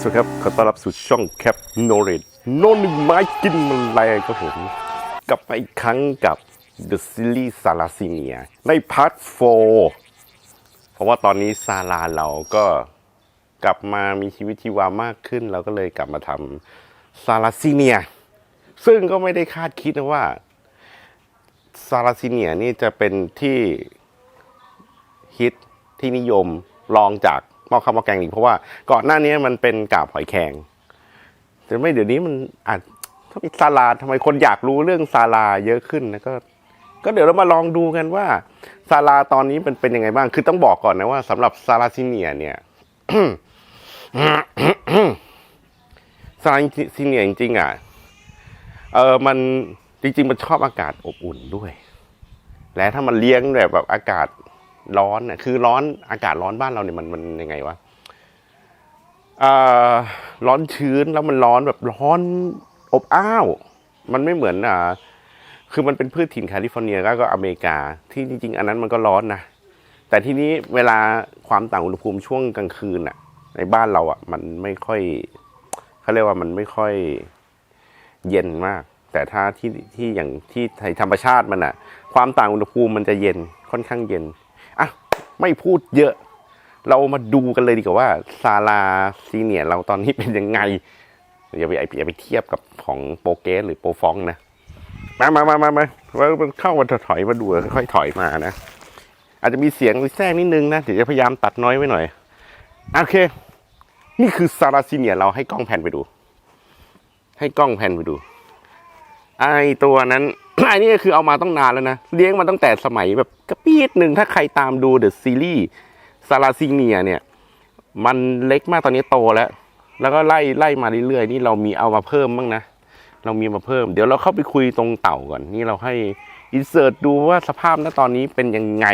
สวัสดีครับ ขอต้อนรับสู่ช่องแคปโนเรดโนนึ่งไม้กินแมันแรงครับผม กลับมาอีกครั้งกับ The Series s a l a s i n i a ในพาร์ท4เพราะว่าตอนนี้ซาลาเราก็กลับมามีชีวิตชีวามากขึ้น เราก็เลยกลับมาทำซาลาซิเนีย ซึ่งก็ไม่ได้คาดคิดนะว่าซาลาซิเนียนี่จะเป็นที่ฮิตที่นิยมรองจาก หม้อข้าวหม้อแกงอีกเพราะว่าก่อนหน้านี้มันเป็นกาบหอยแครงแต่ไม่เดี๋ยวนี้มันอาจถ้ามีซาลาทำไมคนอยากรู้เรื่องซาลาเยอะขึ้นนะก็ ก็เดี๋ยวเรามาลองดูกันว่าซาลาตอนนี้มันเป็นยังไงบ้าง คือต้องบอกก่อนนะว่าสำหรับซาลาซิเนีย เนี่ยซาลาซิเนียจริงๆอะเออมันจริง ๆ มันชอบอากาศอบอุ่นด้วย และถ้ามันเลี้ยงแบบแบบอากาศ ร้อนน่ะคือร้อนอากาศร้อนบ้านเราเนี่ยมันมันยังไงวะร้อนชื้นแล้วมันร้อนแบบร้อนอบอ้าว มันไม่เหมือนอ่าคือมันเป็นพืชถิ่นแคลิฟอร์เนียแล้วก็อเมริกา ที่จริง ๆ อันนั้นมันก็ร้อนนะแต่ทีนี้เวลาความต่างอุณหภูมิช่วงกลางคืนอะในบ้านเราอะมันไม่ค่อยเขาเรียกว่ามันไม่ค่อยเย็นมาก แต่ถ้าที่ที่อย่างที่ไทยธรรมชาติมันอะความต่างอุณหภูมิมันจะเย็นค่อนข้างเย็น ไม่พูดเยอะ เรามาดูกันเลยดีกว่าว่าซาลาซีเนียเราตอนนี้เป็นยังไงอย่าไปอย่าไปเทียบกับของโปรเกสหรือโปรฟองนะ มามามามามาว่าเข้ามาถอยมาดูค่อยๆถอยมานะ อาจจะมีเสียงแทรกนิดนึงนะเดี๋ยวจะพยายามตัดน้อยไว้หน่อย โอเค นี่คือซาราซิเนียเราให้กล้องแผ่นไปดู ให้กล้องแผ่นไปดู ไอตัวนั้น อนี่ก็คือเอามาต้องนานแล้วนะ เลี้ยงมาตั้งแต่สมัยแบบกระปีดหนึ่งถ้าใครตามดูเดอะซีรีส์ซาราซิเนียเนี่ย มันเล็กมากตอนนี้โตแล้ว แล้วก็ไล่ไล่มาเรื่อยๆ นี่เรามีเอามาเพิ่มบ้างนะ เรามีมาเพิ่ม เดี๋ยวเราเข้าไปคุยตรงเต่าก่อน นี่เราให้อินเสิร์ตดูว่าสภาพณตอนนี้เป็นยังไง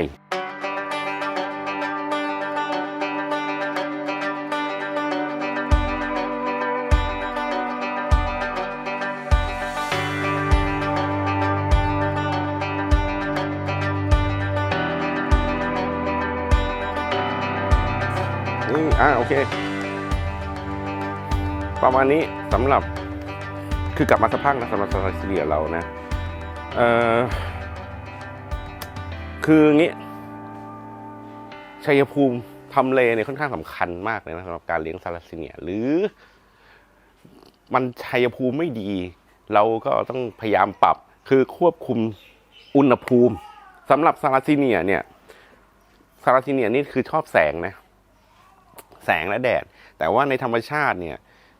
เค ประมาณนี้สำหรับคือกลับมาสภาพนะสำหรับซาลาซิเลียเรานะเออคืองี้ชัยภูมิทำเลเนี่ยค่อนข้างสำคัญมากเลยนะสำหรับการเลี้ยงซาลาซิเนีย หรือ มันชัยภูมิไม่ดี เราก็ต้องพยายามปรับ คือควบคุมอุณหภูมิสำหรับซาลาซิเนียเนี่ยซาลาซิเนียนี่คือชอบแสงนะ แสงและแดด แต่ว่าในธรรมชาติเนี่ย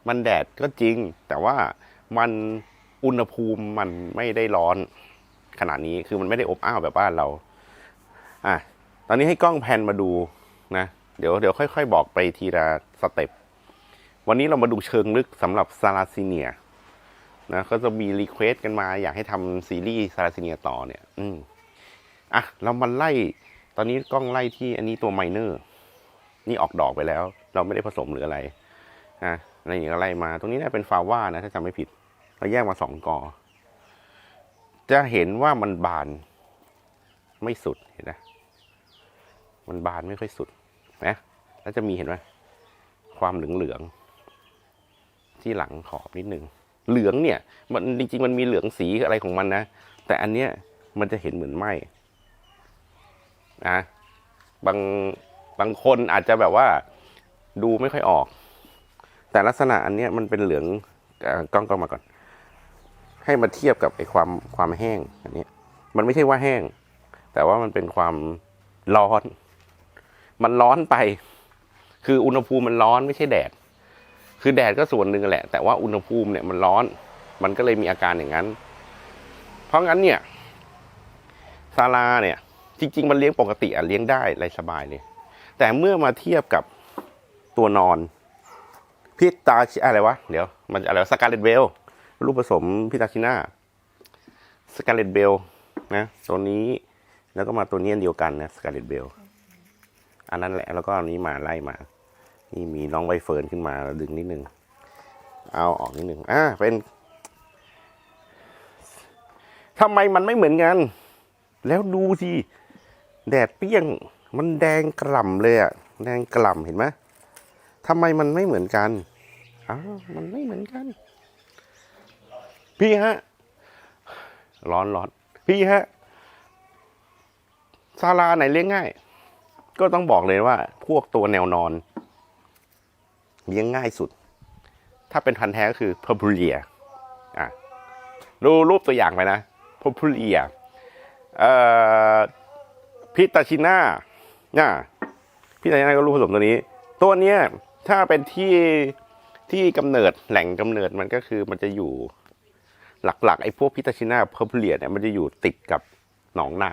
มันแดดก็จริง แต่ว่ามันอุณหภูมิมันไม่ได้ร้อนขนาดนี้คือมันไม่ได้อบอ้าวแบบบ้านเราอะตอนนี้ให้กล้องแพนมาดูนะเดี๋ยวเดี๋ยวค่อยๆ บอกไปทีละสเต็ปวันนี้เรามาดูเชิงลึกสำหรับซาลาซิเนียนะก็จะมีรีเควสกันมาอยากให้ทำซีรีส์ซาลาซิเนียต่อเนี่ย อืมอะ เรามาไล่ ตอนนี้กล้องไล่ที่อันนี้ตัวไมเนอร์ นี่ออกดอกไปแล้ว เราไม่ได้ผสมหรืออะไรอะอะไรอย่างไล่มา ตรงนี้น่าเป็นฟาว่านะถ้าจำไม่ผิด เราแยกมาสองกอ จะเห็นว่ามันบานไม่สุดเห็นไหมมันบานไม่ค่อยสุดนะแล้วจะมีเห็นไหมความเหลืองเหลืองๆที่หลังขอบนิดนึงเหลืองเนี่ย มันจริงๆมันมีเหลืองสีอะไรของมันนะแต่อันเนี้ยมันจะเห็นเหมือนไหมนะบาง บางคนอาจจะแบบว่าดูไม่ค่อยออก แต่ลักษณะอันเนี้ยมันเป็นเหลืองอกล้องกล้องมาก่อน ให้มาเทียบกับไอ้ความความแห้งอันนี้มันไม่ใช่ว่าแห้ง แต่ว่ามันเป็นความร้อน มันร้อนไป คืออุณหภูมิมันร้อนไม่ใช่แดด คือแดดก็ส่วนหนึ่งแหละ แต่ว่าอุณหภูมิเนี่ยมันร้อน มันก็เลยมีอาการอย่างนั้น เพราะงั้นเนี่ยซาลาเนี่ย จริง ๆ มันเลี้ยงปกติอะเลี้ยงได้ไรสบายเลย แต่เมื่อมาเทียบกับตัวนอนพิตาชิอะไรวะ เดี๋ยวมันอะไรสกาเลตเบลรูปผสมพิตาชิน่าสกาเลตเบลนะตัวนี้แล้วก็มาตัวนี้อันเดียวกันนะสกาเลตเบลอันนั้นแหละแล้วก็อันนี้มาไล่มา นี่มีน้องใบเฟิร์นขึ้นมาดึงนิดนึง เอาออกนิดนึงอ่าเป็นทำไมมันไม่เหมือนกัน แล้วดูสิ แดดเปี้ยง มันแดงกล่ำเลยอะแดงกล่ำเห็นไหมทำไมมันไม่เหมือนกันอ้าวมันไม่เหมือนกัน พี่ฮะ ร้อนร้อนพี่ฮะซาลาไหนเลี้ยงง่าย ก็ต้องบอกเลยว่า พวกตัวแนวนอน เลี้ยงง่ายสุด ถ้าเป็นพันธุ์แท้ก็คือพ u พูเลียอะดูรูปตัวอย่างไปนะพ u พูเลียเอ่อพิตาชิน่า น่ะพิตาชิน่าก็รูปผสมตัวนี้ ตัวเนี้ยถ้าเป็นที่ที่กำเนิดแหล่งกำเนิดมันก็คือมันจะอยู่หลักๆไอ้พวกพิตาชิน่าเพอร์เพลียเนี่ยมันจะอยู่ติดกับหนองน้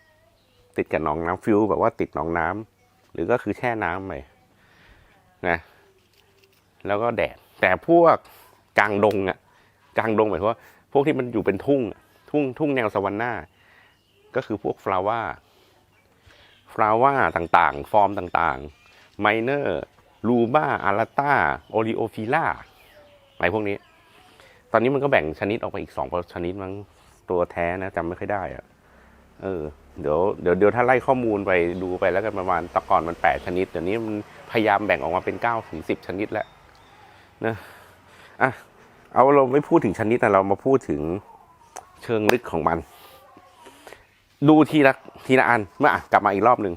ำติดกับหนองน้ำฟิวแบบว่าติดหนองน้ำหรือก็คือแช่น้ำไปนะแล้วก็แดด แต่พวกกลางดงอะกลางดงหมายความว่า พวกที่มันอยู่เป็นทุ่ง ทุ่งทุ่งแนวสวรรค์หน้า ก็คือพวกฟลาว่า ฟลาว่าต่างๆ ฟอร์มต่างๆไมเนอร์ลูบ้าอาราต้าโอริโอฟิล่าอะไรพวกนี้ ตอนนี้มันก็แบ่งชนิดออกไปอีกสองชนิดมั้งตัวแท้นะจำไม่ค่อยได้อะเออเดี๋ยวเดี๋ยวเดี๋ยวถ้าไล่ข้อมูลไปดูไปแล้วกันประมาณตะก่อนมันแปดชนิด เดี๋ยวนี้มันพยายามแบ่งออกมาเป็นเก้าถึงสิบชนิดแล้วนะอะเอาเราไม่พูดถึงชนิดแต่เรามาพูดถึงเชิงลึกของมัน ดูทีละทีละอันเมื่ออะกลับมาอีกรอบหนึ่ง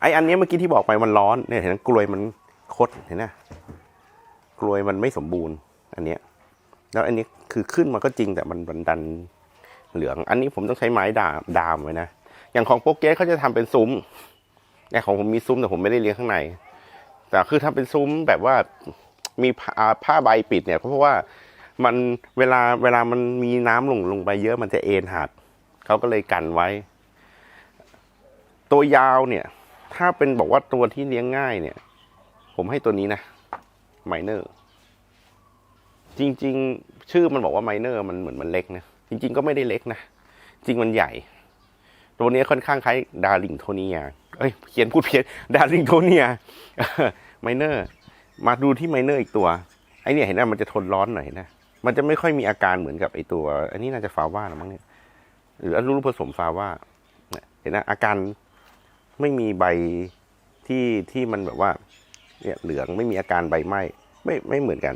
ไออันนี้เมื่อกี้ที่บอกไปมันร้อนเนี่ยเห็นไหมกลวยมันคดเห็นไหมกลวยมันไม่สมบูรณ์ อันเนี้ยแล้วอันนี้คือขึ้นมาก็จริงแต่มันมันดันเหลือง อันนี้ผมต้องใช้ไม้ดามดามไว้นะอย่างของโปเกสเขาจะทำเป็นซุ้มแต่ของผมมีซุ้มแต่ผมไม่ได้เลี้ยงข้างใน แต่คือทำเป็นซุ้มแบบว่ามีผ้าผ้าใบปิดเนี่ยเพราะว่ามันเวลาเวลามันมีน้ำลงลงไปเยอะมันจะเอ็นหัก เขาก็เลยกันไว้ ตัวยาวเนี่ย ถ้าเป็นบอกว่าตัวที่เลี้ยงง่ายเนี่ย ผมให้ตัวนี้นะไมเนอร์จริง ๆ ชื่อมันบอกว่าไมเนอร์มันเหมือนมันเล็กนะจริง ๆ ก็ไม่ได้เล็กนะจริงมันใหญ่ ตัวนี้ค่อนข้างคล้ายดาริงโทเนียเอ้ยเขียนพูดเพี้ยนดาริงโทเนียไมเนอร์มาดูที่ไมเนอร์อีกตัวไอเนี่ยเห็นไหมมันจะทนร้อนหน่อยนะมันจะไม่ค่อยมีอาการเหมือนกับไอตัว อันนี้น่าจะฟาว่าหรือมั้งเนี่ย หรืออนุรูปผสมฟาว่าเห็นไหมอาการไม่มีใบที่ที่มันแบบว่าเนี่ยเหลืองไม่มีอาการใบไหม้ไม่ไม่เหมือนกัน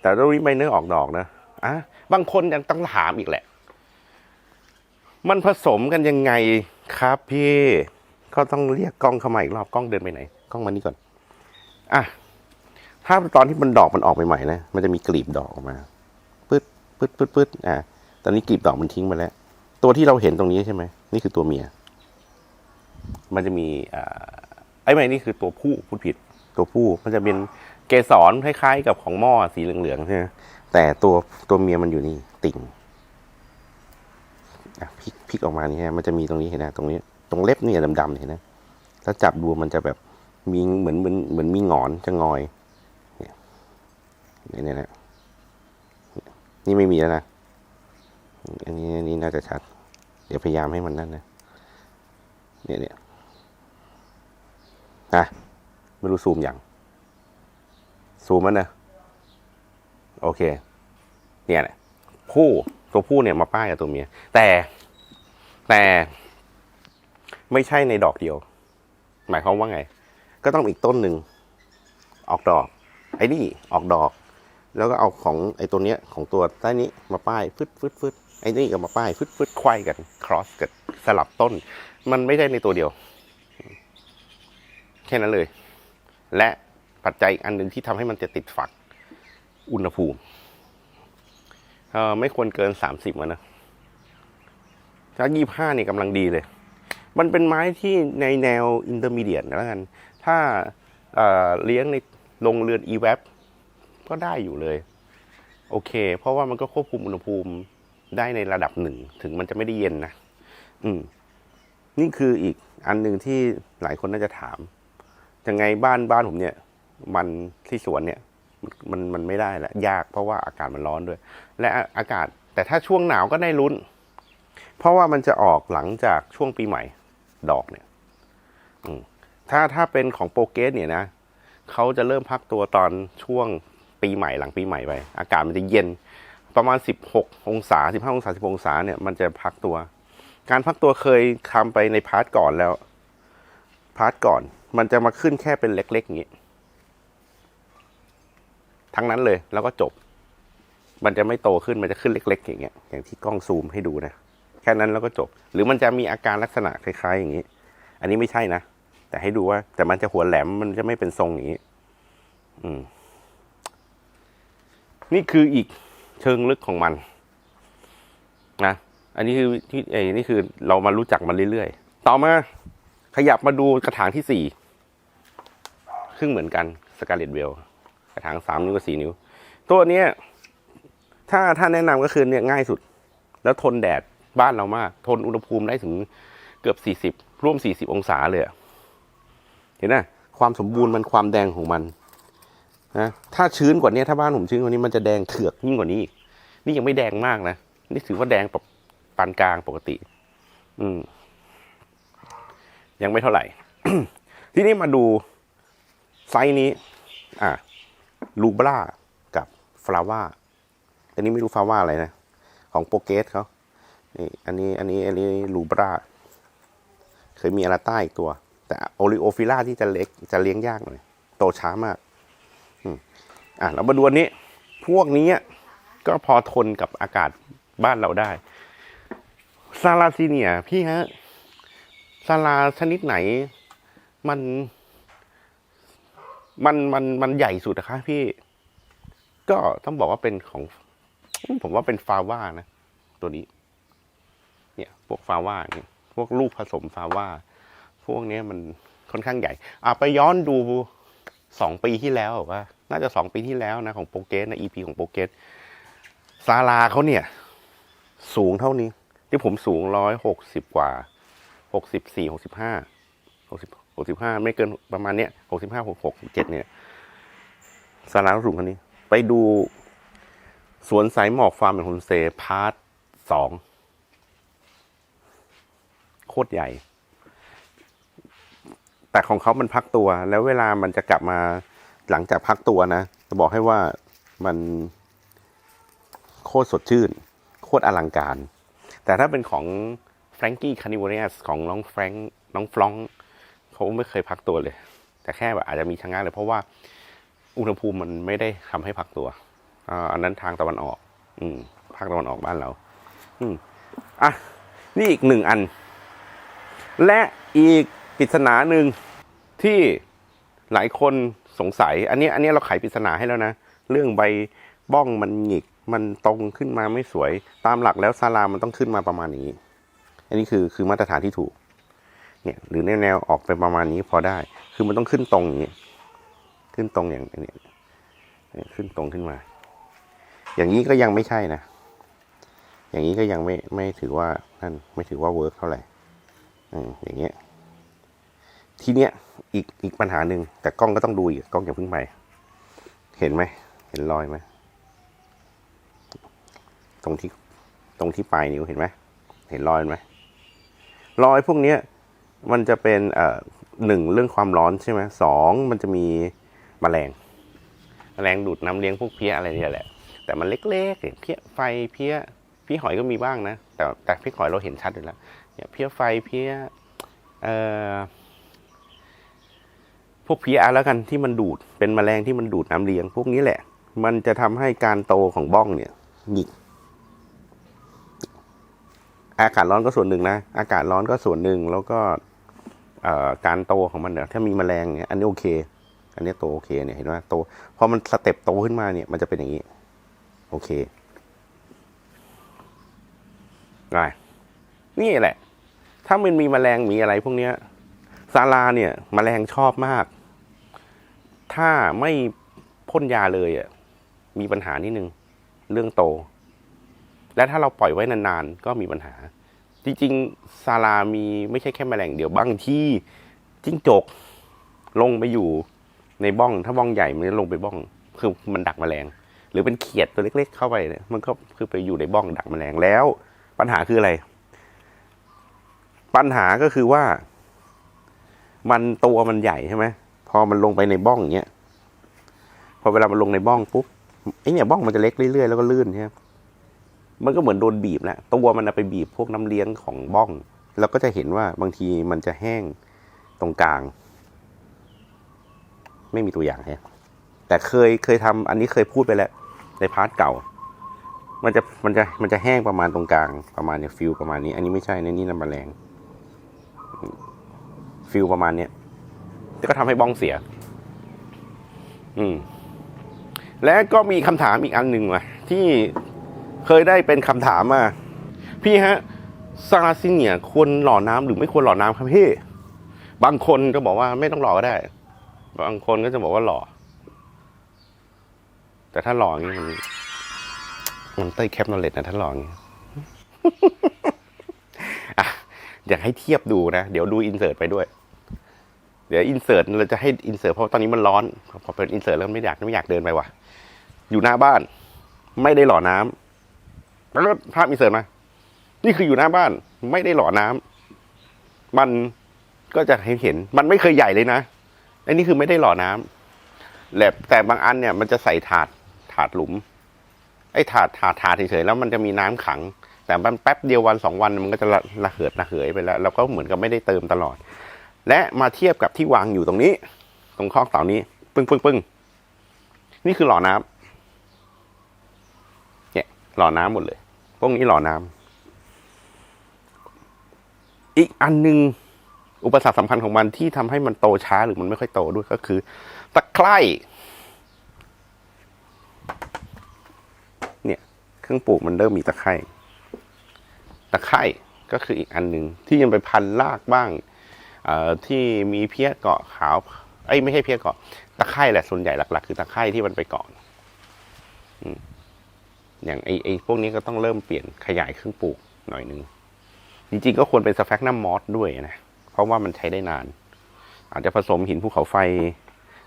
แต่ตรงนี้ไมเนอร์ออกดอกนะอะบางคนยังต้องถามอีกแหละ มันผสมกันยังไงครับพี่ก็ต้องเรียกกล้องเข้ามาอีกรอบกล้องเดินไปไหนกล้องมานี่ก่อนอะถ้าตอนที่มันดอกมันออกใหม่ๆนะมันจะมีกลีบดอกออกมาปึ๊ดปึ๊ดปึ๊ดปึ๊ดอะตอนนี้กลีบดอกมันทิ้งไปแล้ว ตัวที่เราเห็นตรงนี้ใช่ไหมนี่คือตัวเมีย มันจะมีอไอ้ไม่นี่คือตัวผู้พูดผิด ตัวผู้มันจะเป็นเกสรคล้ายๆกับของหม้อสีเหลืองๆใช่ไหมแต่ตัวตัวเมียมันอยู่นี่ติ่งพลิกพลิกออกมานี่ฮะมันจะมีตรงนี้เห็นไหมตรงนี้ ตรงเล็บเนี่ยดำๆเห็นไหมถ้าจับดูมันจะแบบมีเหมือนเหมือนเหมือนมีงอนจะงอยเนี่ยนี่นะนี่ไม่มีแล้วนะอันนี้อันนี้น่าจะชัด เดี๋ยวพยายามให้มันนั่นนะเนี่ยเนี่ยอะไม่รู้ซูมอย่าง ซูมมันนะโอเค เนี่ยแหละผู้ตัวผู้เนี่ยมาป้ายกับตัวเมีย แต่แต่ไม่ใช่ในดอกเดียว หมายความว่าไง ก็ต้องอีกต้นหนึ่งออกดอก ไอ้นี่ออกดอก แล้วก็เอาของไอ้ตัวเนี้ยของตัวใต้นี้มาป้ายฟึดฟึดฟึด ไอ้นี่ก็มาป้ายฟึดฟึดไขว้กันครอสกันสลับต้น มันไม่ได้ในตัวเดียว แค่นั้นเลย และปัจจัยอันหนึ่งที่ทำให้มันจะติดฝัก อุณหภูมิไม่ควรเกินสามสิบนะถ้ายี่ห้านี่กำลังดีเลย มันเป็นไม้ที่ในแนวอินเตอร์มีเดียตแล้วกัน ถ้าเเลี้ยงในโรงเรือน e w a p ก็ได้อยู่เลย โอเค เพราะว่ามันก็ควบคุมอุณหภูมิ ได้ในระดับหนึ่ง ถึงมันจะไม่ได้เย็นนะ อืม นี่คืออีกอันหนึ่งที่หลายคนน่าจะถาม ยังไงบ้านบ้านผมเนี่ย มันที่สวนเนี่ย มันมันไม่ได้ละยากเพราะว่าอากาศมันร้อนด้วย และอาอากาศ แต่ถ้าช่วงหนาวก็ได้ลุ้น เพราะว่ามันจะออกหลังจากช่วงปีใหม่ ดอกเนี่ย อืมถ้าถ้าเป็นของโปรเกสเนี่ยนะเขาจะเริ่มพักตัวตอนช่วงปีใหม่หลังปีใหม่ไป อากาศมันจะเย็น ประมาณ 16 องศา 15 องศา 10 องศาเนี่ยมันจะพักตัว การพักตัวเคยทำไปในพาร์ทก่อนแล้ว พาร์ทก่อน มันจะมาขึ้นแค่เป็นเล็กๆอย่างนี้ ทั้งนั้นเลยแล้วก็จบ มันจะไม่โตขึ้นมันจะขึ้นเล็ก ๆ อย่างเงี้ยอย่างที่กล้องซูมให้ดูนะแค่นั้นแล้วก็จบ หรือมันจะมีอาการลักษณะคล้าย ๆ อย่างนี้ อันนี้ไม่ใช่นะแต่ให้ดูว่า แต่มันจะหัวแหลมมันจะไม่เป็นทรงอย่างนี้ อืม นี่คืออีก เชิงลึกของมันนะอันนี้คือที่เอ้นี่คือเรามารู้จักมันเรื่อยๆ ต่อมาขยับมาดูกระถางที่สี่ครึ่งเหมือนกันสกาเลตเวลกระถางสามนิ้วกับสี่นิ้ว ตัวเนี้ยถ้าถ้าแนะนำก็คือเนี่ยง่ายสุด แล้วทนแดดบ้านเรามาก ทนอุณหภูมิได้ถึงเกือบสี่สิบร่วมสี่สิบองศาเลยเห็นไหมความสมบูรณ์มันความแดงของมัน นะถ้าชื้นกว่านี้ถ้าบ้านผมชื้นกว่านี้มันจะแดงเถือกยิ่งกว่านี้อีกนี่ยังไม่แดงมากนะนี่ถือว่าแดงแบบปานกลางปกติ อืม ยังไม่เท่าไหร่ ทีนี้มาดูไซส์นี้ อะลูบรากับฟลาว่าอันนี้ไม่รู้ฟลาว่าอะไรนะ ของโปรเกสเขานี่อันนี้ อันนี้ อันนี้ลูบราเคยมีอาราต้าอีกตัว แต่โอริโอฟิล่าที่จะเล็กจะเลี้ยงยากหน่อยโตช้ามาก อะเรามาดูอันนี้ พวกนี้ก็พอทนกับอากาศบ้านเราได้ ซาลาซีเนียพี่ฮะ ซาลาชนิดไหน มัน มันมันมันใหญ่สุดนะคะพี่ ก็ต้องบอกว่าเป็นของ ผมว่าเป็นฟาว่านะ ตัวนี้ เนี่ย พวกฟาว่าเนี่ยพวกลูกผสมฟาว่า พวกนี้มันค่อนข้างใหญ่ อะไปย้อนดู สองปีที่แล้วว่า น่าจะสองปีที่แล้วนะของโปรเกสนะอีพีของโปรเกสซาลาเขาเนี่ย สูงเท่านี้ ที่ผมสูงร้อยหกสิบกว่าหกสิบสี่หกสิบห้าหกสิบหกสิบห้าไม่เกินประมาณเนี้ยหกสิบห้าหกหกเจ็ดเนี่ยสาราสูงคันนี้ ไปดูสวนสายหมอกฟาร์มของคุณเซพาร์ทสองโคตรใหญ่ แต่ของเขามันพักตัว แล้วเวลามันจะกลับมาหลังจากพักตัวนะ จะบอกให้ว่ามันโคตรสดชื่น โคตรอลังการ แต่ถ้าเป็นของแฟรงกี้คานิวเรียสของน้องแฟรงค์น้องฟลองเขาไม่เคยพักตัวเลย แต่แค่แบบอาจจะมีชะงักเลยเพราะว่าอุณหภูมิมันไม่ได้ทำให้พักตัวอันนั้นทางตะวันออก อืมภาคตะวันออกบ้านเรา อืมอะ นี่อีกหนึ่งอัน และอีก ปริศนาหนึ่งที่หลายคนสงสัย อันนี้อันนี้เราไขปริศนาให้แล้วนะ เรื่องใบบ้องมันหงิกมันตรงขึ้นมาไม่สวย ตามหลักแล้วซาลามันต้องขึ้นมาประมาณนี้ อันนี้คือคือมาตรฐานที่ถูก เนี่ย หรือแนวแนวออกไปประมาณนี้พอได้ คือมันต้องขึ้นตรงอย่างนี้ ขึ้นตรงอย่างนี้ขึ้นตรงขึ้นมา อย่างนี้ก็ยังไม่ใช่นะ อย่างนี้ก็ยังไม่ไม่ถือว่านั่นไม่ถือว่าเวิร์กเท่าไหร่ อืมอย่างเงี้ย ทีเนี้ยอีกอีกปัญหาหนึ่งแต่กล้องก็ต้องดูอีกกล้องอย่าเพิ่งไปเห็นไหมเห็นรอยไหมตรงที่ตรงที่ปลายนิ้วเห็นไหมเห็นรอยไหมรอยพวกเนี้ยมันจะเป็นเอ่อหนึ่งเรื่องความร้อนใช่ไหมสองมันจะมีแมลงแมลงดูดน้ำเลี้ยงพวกเพี้ยอะไรเนี่ยแหละ แต่มันเล็กๆเพี้ยไฟเพี้ยพี่หอยก็มีบ้างนะ แต่แต่พี่หอยเราเห็นชัดอยู่แล้วเนี่ยเพี้ยไฟเพี้ยเอ่อ วกเพี้ยแล้วกันที่มันดูดเป็นแมลงที่มันดูดน้ำเลี้ยง พวกนี้แหละ มันจะทำให้การโตของบ้องเนี่ยหงิก อากาศร้อนก็ส่วนหนึ่งนะ อากาศร้อนก็ส่วนหนึ่งแล้วก็การโตของมันเนี่ยถ้ามีแมลงเนี่ยอันนี้โอเค อันนี้โตโอเคเนี่ยเห็นไหมโตพอมันสเต็ปโตขึ้นมาเนี่ยมันจะเป็นอย่างนี้ โอเคไงนี่แหละ ถ้ามันมีแมลงมีอะไรพวกเนี้ยซาลาเนี่ยแมลงชอบมาก ถ้าไม่พ่นยาเลยอะมีปัญหานิดนึง เรื่องโต และถ้าเราปล่อยไว้นานๆ ก็มีปัญหา จริงๆซาลามีไม่ใช่แค่แมลงเดียวบางที่จิ้งจกลงไปอยู่ในบ้อง ถ้าบ้องใหญ่มันจะลงไปบ้อง คือมันดักแมลง หรือเป็นเขียดตัวเล็ก ๆ เข้าไปเนี่ยมันก็คือไปอยู่ในบ้องดักแมลงแล้ว ปัญหาคืออะไร ปัญหาก็คือว่า มันตัวมันใหญ่ใช่ไหม พอมันลงไปในบ้องอย่างเงี้ยพอเวลามันลงในบ้องปุ๊บไอเนี่ยบ้องมันจะเล็กเรื่อยๆแล้วก็ลื่นใช่ไหมมันก็เหมือนโดนบีบแหละตัวมันไปบีบพวกน้ำเลี้ยงของบ้อง เราก็จะเห็นว่าบางทีมันจะแห้งตรงกลาง ไม่มีตัวอย่างฮะแต่เคยเคยทำอันนี้เคยพูดไปแล้ว ในพาร์ทเก่า มันจะมันจะมันจะแห้งประมาณตรงกลาง ประมาณเนี่ยฟิลประมาณนี้ อันนี้ไม่ใช่ในนี่น้ำแมลงฟิลประมาณเนี้ย ก็ทำให้บ้องเสีย อืม และก็มีคำถามอีกอันหนึ่งว่ะ ที่เคยได้เป็นคำถามมา พี่ฮะซาซิเนียควรหล่อน้ำหรือไม่ควรหล่อน้ำครับพี่ บางคนก็บอกว่าไม่ต้องหล่อก็ได้ บางคนก็จะบอกว่าหล่อ แต่ถ้าหล่ออย่างนี้มันมันเต้แคปนอเลตนะถ้าหล่ออย่างนี้อะอยากให้เทียบดูนะ เดี๋ยวดูอินเสิร์ตไปด้วย ดี๋ยวอินเสิร์ตเราจะให้อินเสิร์ตเพราะตอนนี้มันร้อนพอเป็นอินเสิร์ตแล้วไม่อยากไม่อยากเดินไปว่ะ อยู่หน้าบ้าน ไม่ได้หล่อน้ำแล้วภาพอินเสิร์ตมานี่คืออยู่หน้าบ้าน ไม่ได้หล่อน้ำมันก็จะเห็นเห็น มันไม่เคยใหญ่เลยนะอันนี้คือไม่ได้หล่อน้ำแหละแต่บางอันเนี่ยมันจะใส่ถาดถาดหลุม ไอ้ถาดถาดถาดเฉยๆแล้วมันจะมีน้ำขัง แต่มันแป๊บเดียววันสองวันมันก็จะระะเหิดระเหยไปแล้วแล้วก็เหมือนกับไม่ได้เติมตลอด และมาเทียบกับที่วางอยู่ตรงนี้ ตรงคอกเสานี้ ปึ้งปึ้งปึ้งนี่คือหล่อน้ำเนี่ยหล่อน้ำหมดเลย พวกนี้หล่อน้ำอีกอันหนึ่งอุปสรรคสำคัญของมันที่ทำให้มันโตช้าหรือมันไม่ค่อยโตด้วยก็คือ ตะไคร่เนี่ย เครื่องปลูกมันเริ่มมีตะไคร่ตะไคร่ก็คืออีกอันหนึ่งที่ยังไปพันรากบ้าง ที่มีเพี้ยเกาะขาวไอ้ยไม่ใช่เพี้ยเกาะตะไคร่แหละส่วนใหญ่หลัก ๆ คือตะไคร่ที่มันไปเกาะอืมอย่างไอ้ไอ้พวกนี้ก็ต้องเริ่มเปลี่ยนขยายเครื่องปลูกหน่อยนึงจริงๆก็ควรเป็นสแฟกนัมมอสด้วยนะ เพราะว่ามันใช้ได้นาน อาจจะผสมหินภูเขาไฟ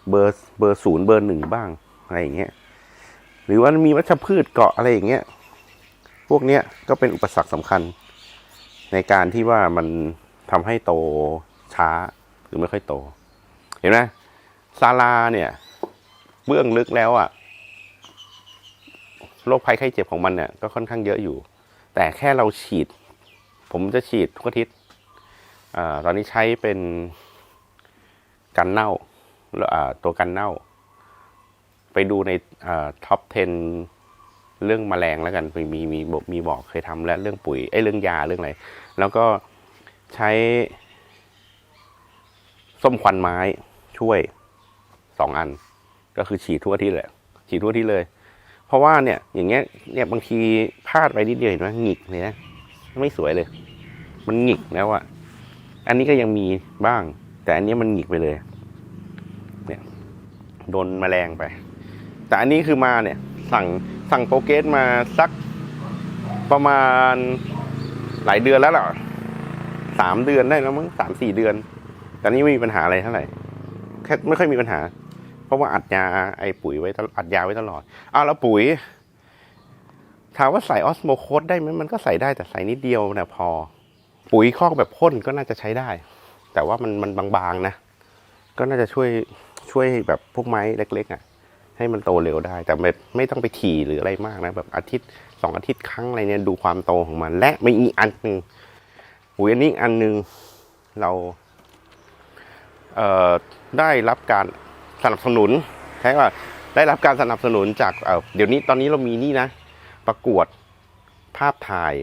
เบอร์เบอร์ศูนย์เบอร์หนึ่งบ้างอะไรอย่างเงี้ยหรือว่ามีวัชพืชเกาะอะไรอย่างเงี้ยพวกเนี้ยก็เป็นอุปสรรคสำคัญ ในการที่ว่ามันทำให้โต ช้าหรือไม่ค่อยโต เห็นไหมซาลาเนี่ย เบื้องลึกแล้วอะโรคภัยไข้เจ็บของมันเนี่ยก็ค่อนข้างเยอะอยู่ แต่แค่เราฉีด ผมจะฉีดทุกอาทิตย์ตอนนี้ใช้เป็นกันเน่าตัวกันเน่า ไปดูในท็อป 10 เรื่องแมลงแล้วกันมีมีมีบอกเคยทำแล้วเรื่องปุ๋ยไอ้เรื่องยาเรื่องอะไร แล้วก็ใช้ ส้มควันไม้ช่วยสองอัน ก็คือฉีดทั่วที่เลยฉีดทั่วที่เลย เพราะว่าเนี่ย อย่างเงี้ยเนี่ยบางทีพลาดไปนิดเดียวเห็นไหมหงิกเลยนะไม่สวยเลย มันหงิกแล้วอะอันนี้ก็ยังมีบ้าง แต่อันนี้มันหงิกไปเลย เนี่ยโดนแมลงไป แต่อันนี้คือมาเนี่ย สั่งสั่งโปรเกสมาสักประมาณหลายเดือนแล้วล่ะสามเดือนได้แล้วมั้งสามสี่เดือน แต่นี่ไม่มีปัญหาอะไรเท่าไหร่แค่ไม่ค่อยมีปัญหา เพราะว่าอัดยาไอ้ปุ๋ยไว้อัดยาไว้ตลอดอ้าวแล้วปุ๋ยถามว่าใส่ออสโมโคสได้ไหมมันก็ใส่ได้แต่ใส่นิดเดียวนะพอ ปุ๋ยคอกแบบพ่นก็น่าจะใช้ได้ แต่ว่ามันมันบางๆนะ ก็น่าจะช่วยช่วยแบบพวกไม้เล็ก ๆ อะ ให้มันโตเร็วได้ แต่ไม่ไม่ต้องไปถี่หรืออะไรมากนะ แบบอาทิตย์สองอาทิตย์ครั้งอะไรเนี่ยดูความโตของมัน และไม่มีกอันหนึ่งปุ๋ยอันนี้อันหนึ่งเรา ได้รับการสนับสนุนใช่ว่าได้รับการสนับสนุนจากเอ่อเดี๋ยวนี้ตอนนี้เรามีนี่นะ ประกวดภาพถ่าย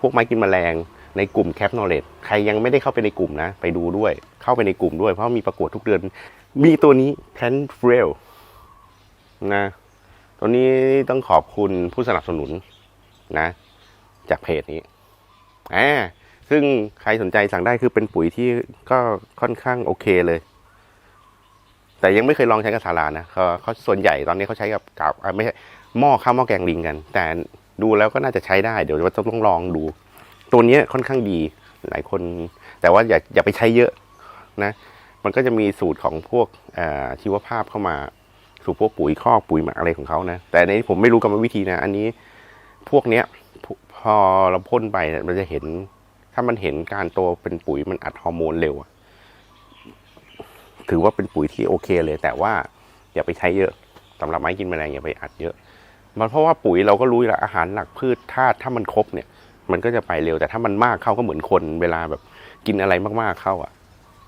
พวกไม้กินแมลงในกลุ่มแคปนอเล e ใครยังไม่ได้เข้าไปในกลุ่มนะ ไปดูด้วย เข้าไปในกลุ่มด้วย เพราะมีประกวดทุกเดือน มีตัวนี้ Plan f r a i l นะ ตัวนี้ต้องขอบคุณผู้สนับสนุนนะ จากเพจนี้อ่า ซึ่งใครสนใจสั่งได้คือเป็นปุ๋ยที่ก็ค่อนข้างโอเคเลย แต่ยังไม่เคยลองใช้กับสารานะเขาเขาส่วนใหญ่ตอนนี้เขาใช้กับกับไม่ใช่หม้อข้าวหม้อแกงลิงกัน แต่ดูแล้วก็น่าจะใช้ได้เดี๋ยวจะต้องลองดู ตัวนี้ค่อนข้างดีหลายคน แต่ว่าอย่าอย่าไปใช้เยอะนะ มันก็จะมีสูตรของพวกอ่าชีวภาพเข้ามาสูตรพวกปุ๋ยคอกปุ๋ยหมักอะไรของเขานะ แต่ในผมไม่รู้กรรมวิธีนะ อันนี้พวกเนี้ยพอเราพ่นไปมันจะเห็น ถ้ามันเห็นการโตเป็นปุ๋ยมันอัดฮอร์โมนเร็วถือว่าเป็นปุ๋ยที่โอเคเลย แต่ว่าอย่าไปใช้เยอะสำหรับไม้กินแมลงอย่าไปอัดเยอะ มันเพราะว่าปุ๋ยเราก็รู้อยู่แล้วอาหารหลักพืชธาตุถ้ามันครบเนี่ย มันก็จะไปเร็วแต่ถ้ามันมากเข้าก็เหมือนคน เวลาแบบกินอะไรมากๆเข้าอะ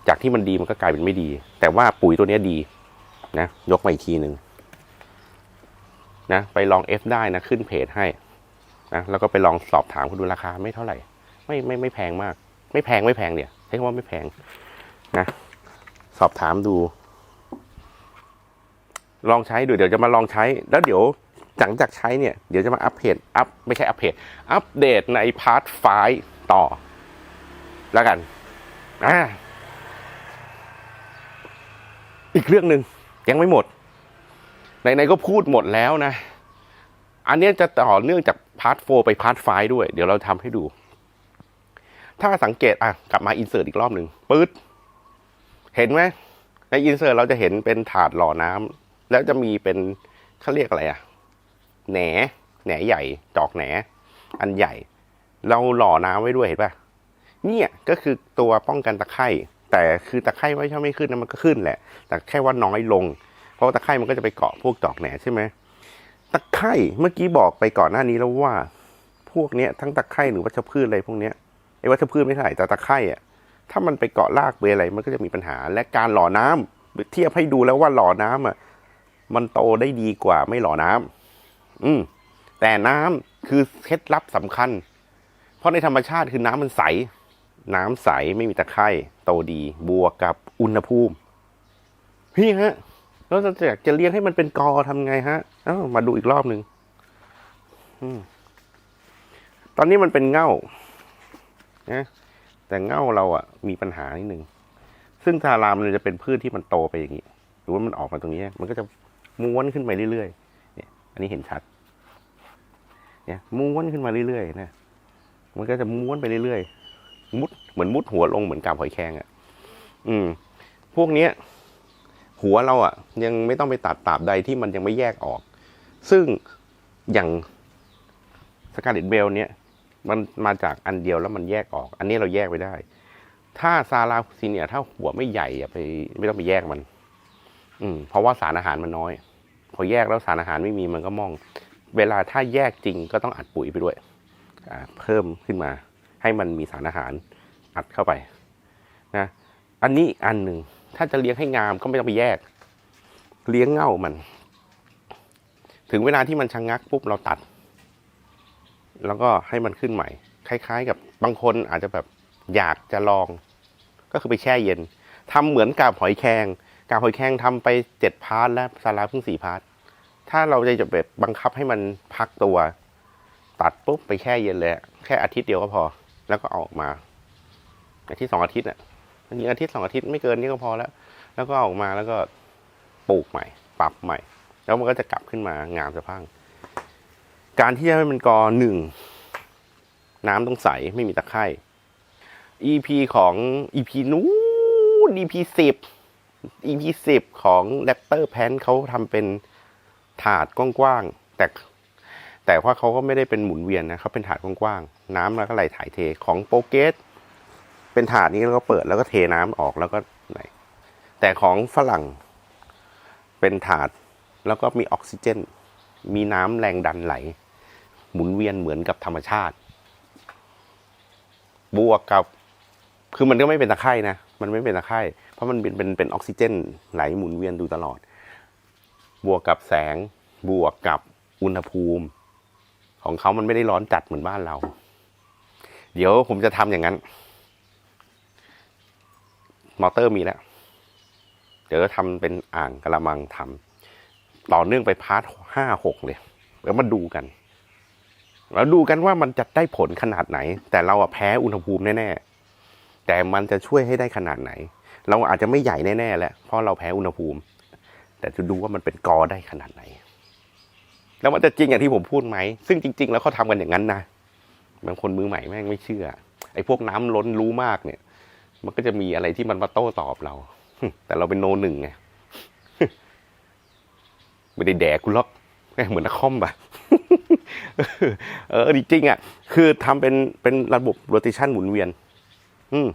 จากที่มันดีมันก็กลายเป็นไม่ดี แต่ว่าปุ๋ยตัวนี้ดีนะยกมาอีกทีหนึ่งนะไปลอง F ได้นะขึ้นเพจให้นะแล้วก็ไปลองสอบถามคุณดูราคาไม่เท่าไหร่ ไม่ไม่ไม่แพงมาก ไม่แพงไม่แพงเนี่ยใช้คำว่าไม่แพงนะสอบถามดู ลองใช้ดูเดี๋ยวจะมาลองใช้ แล้วเดี๋ยวหลังจากใช้เนี่ยเดี๋ยวจะมาอัปเดตอัพไม่ใช่อัปเดตอัปเดตในพาร์ทไฟต่อ แล้วกันอ่าอีกเรื่องหนึ่งยังไม่หมดไหนๆก็พูดหมดแล้วนะ อันนี้จะต่อเนื่องจากพาร์ทโฟไปพาร์ทไฟด้วย เดี๋ยวเราทำให้ดู ถ้าสังเกตอะกลับมาอินเสิร์ตอีกรอบหนึ่งปื๊ดเห็นไหมในอินเสิร์ตเราจะเห็นเป็นถาดหล่อน้ำแล้วจะมีเป็นเขาเรียกอะไรอะแหนแหนใหญ่ จอกแหน อันใหญ่ เราหล่อน้ำไว้ด้วยเห็นปะเนี่ยก็คือตัวป้องกันตะไคร่แต่คือตะไคร่ไม่ใช่ไม่ขึ้นนะมันก็ขึ้นแหละ แต่แค่ว่าน้อยลง เพราะตะไคร่มันก็จะไปเกาะพวกจอกแหนใช่ไหมตะไคร่เมื่อกี้บอกไปก่อนหน้านี้แล้วว่า พวกเนี้ยทั้งตะไคร่หรือวัชพืชอะไรพวกเนี้ย ไอ้วัชพืชไม่เท่าไหร่แต่ตะไคร่อะถ้ามันไปเกาะรากเบอะไรมันก็จะมีปัญหา และการหล่อน้ำเทียบให้ดูแล้วว่าหล่อน้ำอะมันโตได้ดีกว่าไม่หล่อน้ำอืมแต่น้ำคือเคล็ดลับสำคัญ เพราะในธรรมชาติคือน้ำมันใส น้ำใสไม่มีตะไคร่โตดีบวกกับอุณหภูมิ พี่ฮะแล้วจะอยากจะเลี้ยงให้มันเป็นกอทำไงฮะเอ้ามาดูอีกรอบหนึ่งอืมตอนนี้มันเป็นเง่า นะแต่เง่าเราอะมีปัญหานิดนึงซึ่งทารามมันจะเป็นพืชที่มันโตไปอย่างนี้หรือว่ามันออกมาตรงนี้ มันก็จะม้วนขึ้นไปเรื่อยๆเนี่ย อันนี้เห็นชัด เนี่ยม้วนขึ้นมาเรื่อยๆนะมันก็จะม้วนไปเรื่อยๆมุดเหมือนมุดหัวลงเหมือนกาบหอยแครงอะ อืม พวกเนี้ย หัวเราอะ ยังไม่ต้องไปตัดตราบใดที่มันยังไม่แยกออก ซึ่งอย่างสกาเลตเบล เนี่ย มันมาจากอันเดียวแล้วมันแยกออก อันนี้เราแยกไปได้ ถ้าซาลาซีเนียถ้าหัวไม่ใหญ่อย่าไปไม่ต้องไปแยกมัน อืมเพราะว่าสารอาหารมันน้อย พอแยกแล้วสารอาหารไม่มีมันก็มอง เวลาถ้าแยกจริงก็ต้องอัดปุ๋ยไปด้วยเพิ่มขึ้นมา ให้มันมีสารอาหารอัดเข้าไปนะอันนี้อันหนึ่งถ้าจะเลี้ยงให้งามก็ไม่ต้องไปแยก เลี้ยงเง่ามัน ถึงเวลาที่มันชะงงักปุ๊บเราตัด แล้วก็ให้มันขึ้นใหม่ คล้าย ๆ กับบางคนอาจจะแบบอยากจะลอง ก็คือไปแช่เย็นทำเหมือนกาบหอยแครงกาบหอยแครงทำไปเจ็ดพาร์ทแล้วซาลาเพิ่งสี่พาร์ทถ้าเราจะแบบบังคับให้มันพักตัว ตัดปุ๊บไปแช่เย็นเลยแค่อาทิตย์เดียวก็พอ แล้วก็ออกมาอาทิตย์สองอาทิตย์อะจริงอาทิตย์สองอาทิตย์ไม่เกินนี้ก็พอแล้ว แล้วก็ออกมาแล้วก็ปลูกใหม่ ปรับใหม่ แล้วมันก็จะกลับขึ้นมางามสะพัง การที่จะให้มันกอหนึ่งน้ำต้องใสไม่มีตะไคร่ EP ของ EP นู้น EP สิบ EP สิบของ Raptor Pan เขาทำเป็นถาดกว้างๆ แต่แต่ว่าเขาก็ไม่ได้เป็นหมุนเวียนนะเขาเป็นถาดกว้างๆ น้ำแล้วก็ไหลถ่ายเทของโปเกสเป็นถาดนี้แล้วก็เปิดแล้วก็เทน้ำออกแล้วก็ไหลแต่ของฝรั่งเป็นถาดแล้วก็มีออกซิเจน มีน้ำแรงดันไหล หมุนเวียนเหมือนกับธรรมชาติ บวกกับ คือมันก็ไม่เป็นตะไคร่นะ มันไม่เป็นตะไคร่เพราะมันเป็นเป็นเป็นออกซิเจน ไหลหมุนเวียนดูตลอด บวกกับแสง บวกกับอุณหภูมิ ของเขามันไม่ได้ร้อนจัดเหมือนบ้านเรา เดี๋ยวผมจะทำอย่างนั้น มอเตอร์มีแล้ว เดี๋ยวจะทำเป็นอ่างกระมังทำต่อเนื่องไปพาร์ทห้าหกเลย แล้วมาดูกัน แล้วดูกันว่ามันจะได้ผลขนาดไหน แต่เราอะแพ้อุณหภูมิแน่ๆแต่มันจะช่วยให้ได้ขนาดไหน เราอาจจะไม่ใหญ่แน่ๆแล้วเพราะเราแพ้อุณหภูมิ แต่จะดูว่ามันเป็นกอได้ขนาดไหน แล้วมันจะจริงอย่างที่ผมพูดไหม ซึ่งจริง ๆ แล้วเขาทำกันอย่างนั้นนะบางคนมือใหม่แม่งไม่เชื่อ ไอ้พวกน้ำล้นรู้มากเนี่ย มันก็จะมีอะไรที่มันมาโต้ตอบเรา แต่เราเป็นโนหนึ่งไงไม่ได้แดกกูหรอกเหมือนนักคอมปะ เออจริงๆอะ คือทำเป็นเป็นระบบโร t a ชันหมุนเวียน อืม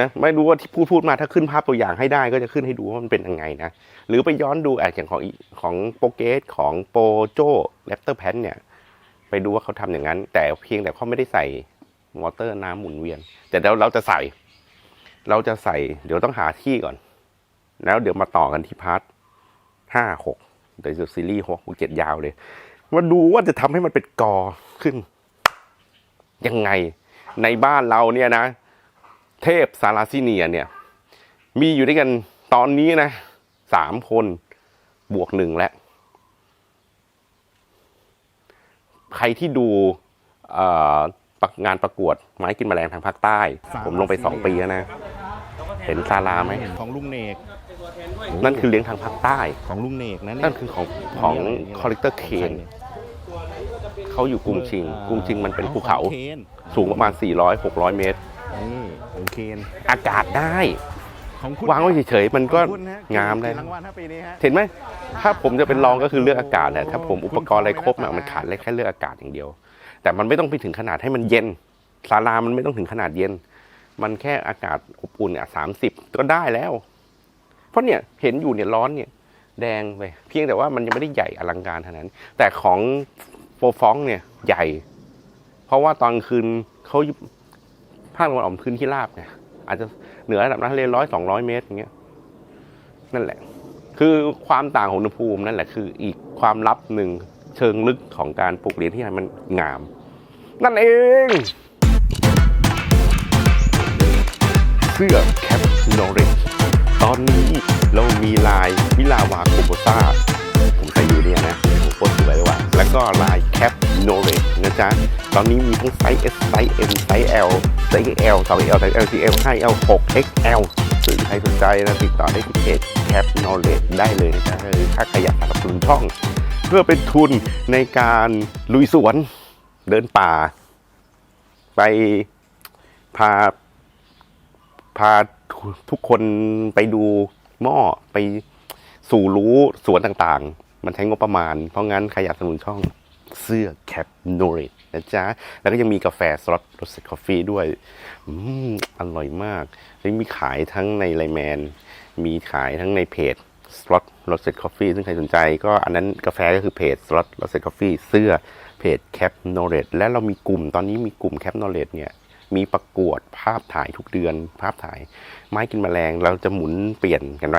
นะไม่รู้ว่าที่พูดพูดมาถ้าขึ้นภาพตัวอย่างให้ได้ก็จะขึ้นให้ดูว่ามันเป็นยังไงนะ หรือไปย้อนดูแอดอย่างของของโปเกสของโปโจแรปเตอร์แพนเนี่ย ไปดูว่าเขาทำอย่างนั้น แต่เพียงแต่เขาไม่ได้ใส่มอเตอร์น้ำหมุนเวียน แต่เดี๋ยวเราจะใส่ เราจะใส่ เดี๋ยวต้องหาที่ก่อน แล้วเดี๋ยวมาต่อกันที่พาร์ทห้าหกเดี๋ยวซีรีส์หกเจ็ดยาวเลย มาดูว่าจะทำให้มันเป็นกอขึ้น ยังไง ในบ้านเราเนี่ยนะ เทพซาลาซิเนียเนี่ย มีอยู่ด้วยกันตอนนี้นะสามคนบวกหนึ่งแล้ว ใครที่ดูเอ่อประงานประกวดไม้กินแมลงทางภาคใต้ ผมลงไปสองปีแล้วนะ เห็นซาลาไหมของลุงเนก นั่นคือเลี้ยงทางภาคใต้ของลุงเนกนะเนี่ยนั่นคือของของคอลิเตอร์เคน เขาอยู่กรุงชิง กรุงชิงมันเป็นภูเขาของคนสูงประมาณ 400-600 เมตรนี่ของเคนอากาศได้ของคุณวางไว้เฉยๆมันก็ของคุณฮะงามได้กี่รางวัลฮะปีนี้ฮะเห็นไหมถ้าผมจะเป็นรองก็คือเรื่องอากาศแหละถ้าผมอุปกรณ์อะไรครบอะมันขาดแค่เรื่องอากาศอย่างเดียว แต่มันไม่ต้องไปถึงขนาดให้มันเย็นศาลามันไม่ต้องถึงขนาดเย็น มันแค่อากาศอบอุ่นอะสามสิบก็ได้แล้ว เพราะเนี่ยเห็นอยู่เนี่ยร้อนเนี่ย แดงไปเพียงแต่ว่ามันยังไม่ได้ใหญ่อลังการขนาดนั้น แต่ของ โฟฟองเนี่ยใหญ่ เพราะว่าตอนคืนเขาภาคตะวันออกพื้นที่ราบไงอาจจะเหนือระดับน้ำทะเลร้อยสองร้อยเมตรอย่างเงี้ยนั่นแหละ คือความต่างของอุณหภูมินั่นแหละคืออีกความลับหนึ่งเชิงลึกของการปลูกเรียนที่มันงาม นั่นเอง เสื้อแคปโนเรตตอนนี้เรามีลายวิลาวาโคโบต้า ผมใส่อยู่เนี่ยนะโคตรสวยเลยว่ะ แล้วก็ลายแคปโนเรตนะจ๊ะ ตอนนี้มีทั้งไซส์ S ไซส์ M ไซส์ L ไซส์ L 2 L ไซส์ L 4 L 5 L 6 XL ซึ่งใครสนใจนะติดต่อได้ที่เพจแคปโนเรตได้เลยนะจ๊ะหรือถ้าใครอยากสนับสนุนช่อง เพื่อเป็นทุนในการลุยสวนเดินป่า ไปพาพาทุกคนไปดูหม้อไปสู่รู้สวนต่างๆ มันใช้งบประมาณ เพราะงั้นใครอยากสนุนช่องเสื้อแคปโนรินะจ๊ะ แล้วก็ยังมีกาแฟสล็อตรสเซ็ตคอฟฟี่ด้วย อืมอร่อยมากแล้วมีขายทั้งในไลแมน มีขายทั้งในเพจสล็อตรสเซ็ตคอฟฟี่ซึ่งใครสนใจก็อันนั้นกาแฟก็คือเพจสล็อตรสเซ็ตคอฟฟี่เสื้อเพจแคปโนเรตและเรามีกลุ่มตอนนี้มีกลุ่มแคปโนเรตเนี่ยมีประกวดภาพถ่ายทุกเดือน ภาพถ่าย ไม้กินแมลงเราจะหมุนเปลี่ยนกันไป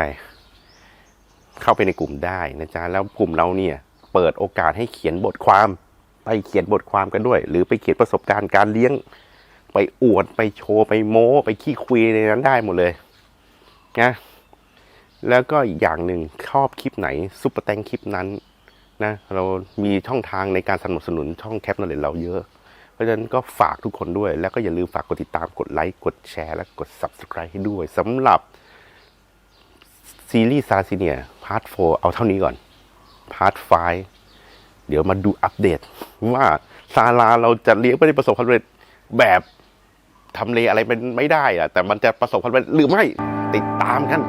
เข้าไปในกลุ่มได้นะจ๊ะแล้วกลุ่มเราเนี่ยเปิดโอกาสให้เขียนบทความ ไปเขียนบทความกันด้วย หรือไปเขียนประสบการณ์การเลี้ยง ไปอวดไปโชว์ไปโม้ ไปขี้คุยในนั้นได้หมดเลยนะแล้วก็อีกอย่างหนึ่งชอบคลิปไหนซุปเปอร์แตงคลิปนั้นนะเรามีช่องทางในการสนับสนุนช่องแคปนอเลเราเยอะ เพราะฉะนั้นก็ฝากทุกคนด้วย แล้วก็อย่าลืมฝากกดติดตามกดไลค์กดแชร์และกด Subscribe ให้ด้วยสำหรับ ซีรีส์ซาซิเนียพาร์ท4เอาเท่านี้ก่อน พาร์ท5เดี๋ยวมาดูอัปเดต ว่าซาลาเราจะเลี้ยงไปได้ประสบความสำเร็จแบบทำเลอะไรเป็นไม่ได้อะแต่มันจะประสบความสำเร็จหรือไม่ติดตามกัน